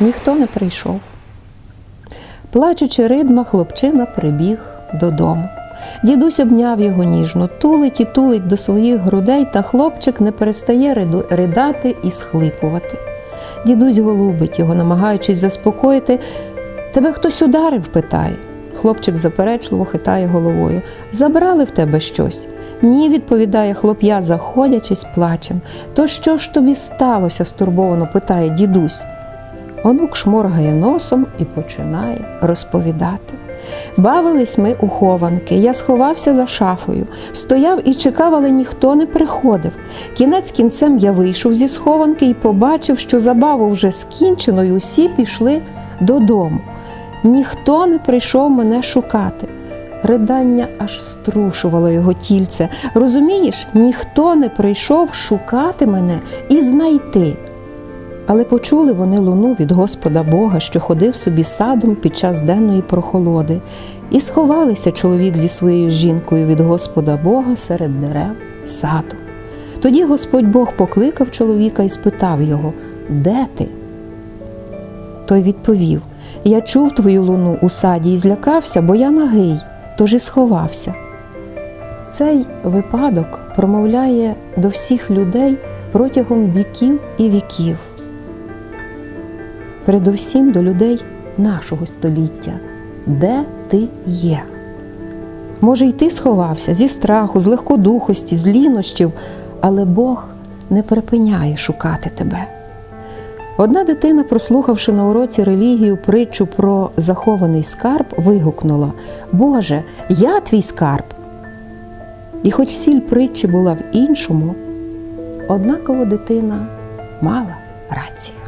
Ніхто не прийшов. Плачучи ридма, хлопчина прибіг додому. Дідусь обняв його ніжно, тулить і тулить до своїх грудей, та хлопчик не перестає ридати і схлипувати. Дідусь голубить його, намагаючись заспокоїти. Тебе хтось ударив? питає. Хлопчик заперечливо хитає головою. Забрали в тебе щось? Ні, відповідає хлоп'я, заходячись плачем. То що ж тобі сталося? стурбовано питає дідусь. Онук шморгає носом і починає розповідати. Бавились ми у хованки. Я сховався за шафою, стояв і чекав, але ніхто не приходив. Кінець кінцем я вийшов зі схованки і побачив, що забаву вже скінчено, і усі пішли додому. Ніхто не прийшов мене шукати. Ридання аж струшувало його тільце. Розумієш, ніхто не прийшов шукати мене і знайти. Але почули вони луну від Господа Бога, що ходив собі садом під час денної прохолоди, і сховалися чоловік зі своєю жінкою від Господа Бога серед дерев саду. Тоді Господь Бог покликав чоловіка і спитав його, де ти? Той відповів: Я чув твою луну у саді і злякався, бо я нагий, тож і сховався. Цей випадок промовляє до всіх людей протягом віків і віків. Передовсім до людей нашого століття. Де ти є? Може, й ти сховався зі страху, з легкодухості, з лінощів, але Бог не припиняє шукати тебе. Одна дитина, прослухавши на уроці релігію притчу про захований скарб, вигукнула: Боже, я твій скарб. І хоч сіль притчі була в іншому, однаково дитина мала рацію.